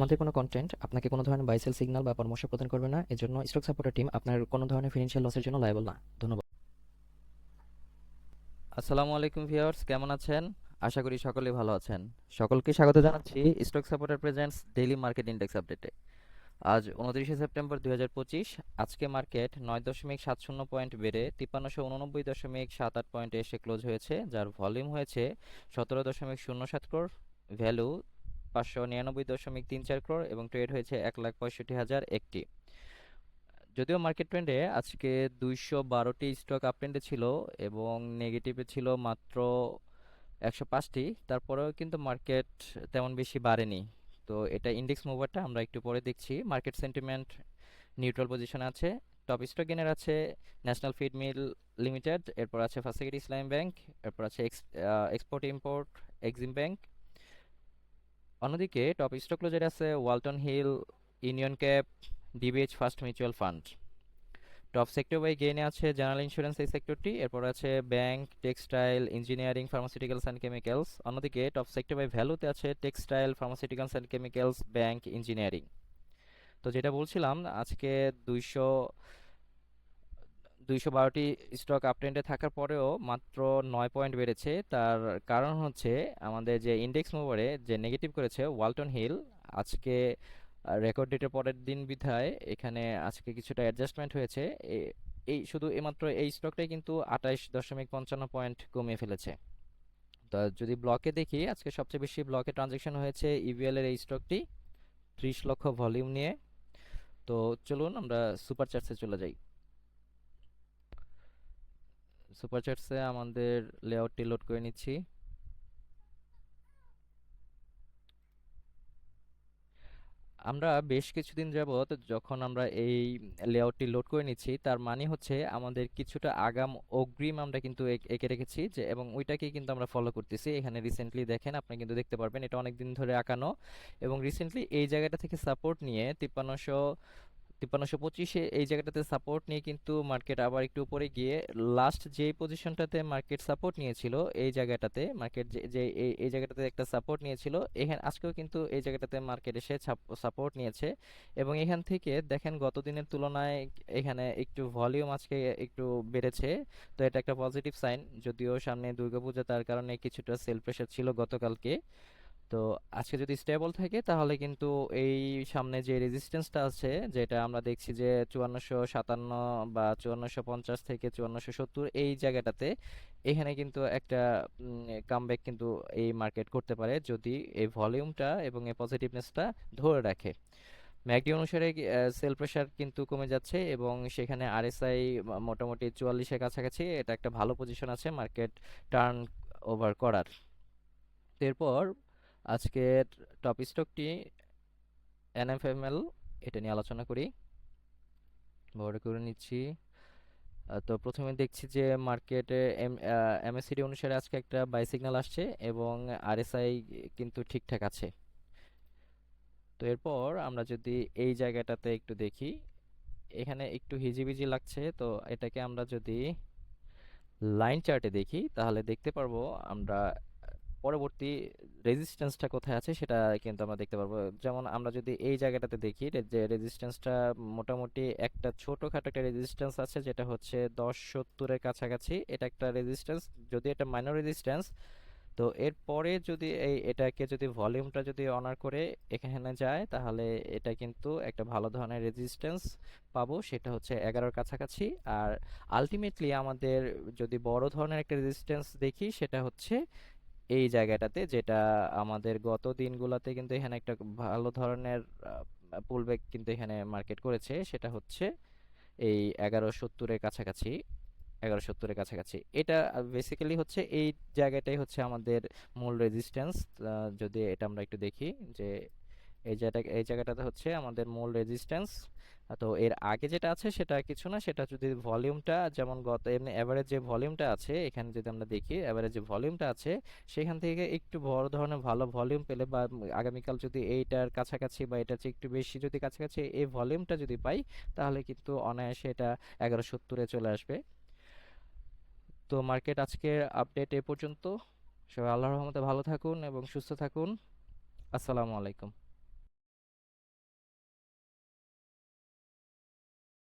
আমাদের কোনো কন্টেন্ট আপনাকে কোনো ধরনের বাইসেল সিগন্যাল বা পরামর্শ প্রদান করবে না, এজন্য স্টক সাপোর্টার টিম আপনার কোনো ধরনের ফিনান্সিয়াল লসের জন্য লায়াবল না। ধন্যবাদ। আসসালামু আলাইকুম ভিউয়ার্স কেমন আছেন? আশা করি সকলেই ভালো আছেন। সকলকে স্বাগত জানাচ্ছি stock supporter presents daily market index আপডেটে আজ উনত্রিশে সেপ্টেম্বর দুই হাজার পঁচিশ, আজকে মার্কেট নয় দশমিক সাত শূন্য পয়েন্ট বেড়ে তিপ্পান্নশো উননব্বই দশমিক সাত আট পয়েন্টে এসে ক্লোজ হয়েছে, যার ভলিউম হয়েছে সতেরো দশমিক শূন্য সাত ক্রোড় ভ্যালু পাঁচশো নিরানব্বই দশমিক তিন চার ক্রোড় এবং ট্রেড হয়েছে এক লাখ পঁয়ষট্টি হাজার একটি। যদিও মার্কেট ট্রেন্ডে আজকে দুইশো বারোটি স্টক আপ ট্রেন্ডে ছিল এবং নেগেটিভে ছিল মাত্র একশো পাঁচটি, তারপরেও কিন্তু মার্কেট তেমন বেশি বাড়েনি। তো এটা ইন্ডেক্স মুভারটা আমরা একটু পরে দেখছি। মার্কেট সেন্টিমেন্ট নিউট্রাল পজিশন আছে টপ স্টক গেনার আছে ন্যাশনাল ফিড মিল লিমিটেড এরপর আছে ফার্স্ট ইসলাম ব্যাংক এরপর আছে এক্সপোর্ট ইম্পোর্ট এক্সিম ব্যাংক অন্যদিকে টপ স্টক ক্লোজার আছে Walton hill union cap DBH first mutual fund top sector by গেইনে আছে জেনারেল ইন্স্যুরেন্স এই সেক্টরটি এরপর আছে bank textile engineering pharmaceuticals and chemicals অন্যদিকে টপ সেক্টর বাই ভ্যালুতে আছে textile pharmaceuticals and chemicals bank engineering তো যেটা বলছিলাম, আজকে দুইশো দুইশো বারোটি স্টক আপট্রেন্ডে থাকার পরেও মাত্র নয় পয়েন্ট বেড়েছে। তার কারণ হচ্ছে আমাদের যে ইন্ডেক্স মুভারে যে নেগেটিভ করেছে ওয়ালটন হিল, আজকে রেকর্ড ডেটের পরের দিন বিধায় এখানে আজকে কিছুটা অ্যাডজাস্টমেন্ট হয়েছে। এই শুধু এইমাত্র এই স্টকটাই কিন্তু আঠাইশ দশমিক পঞ্চান্ন পয়েন্ট কমিয়ে ফেলেছে। তো যদি ব্লকে দেখি, আজকে সবচেয়ে বেশি ব্লকে ট্রানজেকশন হয়েছে ইভিএল এর এই স্টকটি ত্রিশ লক্ষ ভলিউম নিয়ে। তো চলুন আমরা সুপার চার্টসে চলে যাই। সুপার আমাদের লেআউটটি লোড করে নিচ্ছি। আমরা বেশ কিছুদিন যাবৎ যখন আমরা এই লেআউটটি লোড করে নিচ্ছি, তার মানে হচ্ছে আমাদের কিছুটা আগাম অগ্রিম আমরা কিন্তু এঁকে রেখেছি যে, এবং ওইটাকেই কিন্তু আমরা ফলো করতেছি। এখানে রিসেন্টলি দেখেন, আপনি কিন্তু দেখতে পারবেন এটা অনেক দিন ধরে আঁকানো। এবং রিসেন্টলি এই জায়গাটা থেকে সাপোর্ট নিয়ে তিপ্পান্নশো তিপ্পান্নশো পঁচিশে এই জায়গাটাতে সাপোর্ট নিয়ে কিন্তু মার্কেট আবার একটু উপরে গিয়ে লাস্ট যে পজিশনটাতে মার্কেট সাপোর্ট নিয়েছিল এই জায়গাটাতে মার্কেট যে এই জায়গাটাতে একটা সাপোর্ট নিয়েছিল, এখানে, আজকেও কিন্তু এই জায়গাটাতে মার্কেট এসে সাপোর্ট নিয়েছে। এবং এখান থেকে দেখেন গত দিনের তুলনায় এখানে একটু ভলিউম আজকে একটু বেড়েছে, তো এটা একটা পজিটিভ সাইন যদিও সামনে দুর্গাপূজা তার কারণে কিছুটা সেল প্রেশার ছিল গতকালকে। তো আজকে যদি স্টেবল থাকে, তাহলে কিন্তু এই সামনে যে রেজিস্ট্যান্সটা আছে, যেটা আমরা দেখছি যে চুয়ান্নশো সাতান্ন বা চুয়ান্নশো পঞ্চাশ থেকে চুয়ান্নশো সত্তর এই জায়গাটাতে, এখানে কিন্তু একটা কামব্যাক কিন্তু এই মার্কেট করতে পারে যদি এই ভলিউমটা এবং এই পজিটিভনেসটা ধরে রাখে। ম্যাকডি অনুসারে সেল প্রেশার কিন্তু কমে যাচ্ছে এবং সেখানে আরএসআই মোটামুটি চুয়াল্লিশের কাছাকাছি, এটা একটা ভালো পজিশন আছে মার্কেট টার্ন ওভার করার। এরপর আজকের টপ স্টকটি এনএফএমএল এটা নিয়ে আলোচনা করি। বড় করে নিচ্ছি। তো প্রথমে দেখছি যে মার্কেটে এম এমএসসিডি অনুসারে আজকে একটা বাই সিগন্যাল আসছে এবং আরএসআই কিন্তু ঠিকঠাক আছে। তো এরপর আমরা যদি এই জায়গাটাতে একটু দেখি, এখানে একটু হিজিবিজি লাগছে, তো এটাকে আমরা যদি লাইন চার্টে দেখি, তাহলে দেখতে পারব আমরা পরবর্তী রেজিস্ট্যান্সটা কোথায় আছে সেটা কিন্তু আমরা দেখতে পারব। যেমন আমরা যদি এই জায়গাটাতে দেখি যে রেজিস্ট্যান্সটা মোটামুটি একটা ছোটখাটো একটা রেজিস্ট্যান্স আছে, যেটা হচ্ছে দশ সত্তরের কাছাকাছি। এটা একটা রেজিস্ট্যান্স যদি এটা মাইনর রেজিস্ট্যান্স তো এরপরে যদি এই এটাকে যদি ভলিউমটা যদি অনার করে এখানে যায়, তাহলে এটা কিন্তু একটা ভালো ধরনের রেজিস্ট্যান্স পাবো। সেটা হচ্ছে এগারোর কাছাকাছি। আর আলটিমেটলি আমাদের যদি বড় ধরনের একটা রেজিস্ট্যান্স দেখি, সেটা হচ্ছে এই জায়গাটাতে যেটা আমাদের গত দিনগুলোতে কিন্তু এখানে একটা ভালো ধরনের পুলব্যাক কিন্তু এখানে মার্কেট করেছে। সেটা হচ্ছে এই এগারো সত্তরের কাছাকাছি এগারো সত্তরের কাছাকাছি। এটা বেসিক্যালি হচ্ছে এই জায়গাটাই হচ্ছে আমাদের মূল রেজিস্ট্যান্স যদি এটা আমরা একটু দেখি যে এই জায়গা, এই জায়গাটাতে হচ্ছে আমাদের মূল রেজিস্ট্যান্স তো এর আগে যেটা আছে সেটা কিছু না, সেটা যদি ভলিউমটা যেমন গত, এমনি অ্যাভারেজ যে ভলিউমটা আছে, এখানে যদি আমরা দেখি অ্যাভারেজ যে ভলিউমটা আছে, সেখান থেকে একটু বড় ধরনের ভালো ভলিউম পেলে বা আগামীকাল যদি এইটার কাছাকাছি বা এটার চেয়ে একটু বেশি যদি কাছাকাছি এই ভলিউমটা যদি পাই, তাহলে কিন্তু অনায়াসে এটা এগারো সত্তরে চলে আসবে। তো মার্কেট আজকের আপডেট এ পর্যন্ত। সবাই আল্লাহর রহমতে ভালো থাকুন এবং সুস্থ থাকুন। আসসালামু আলাইকুম।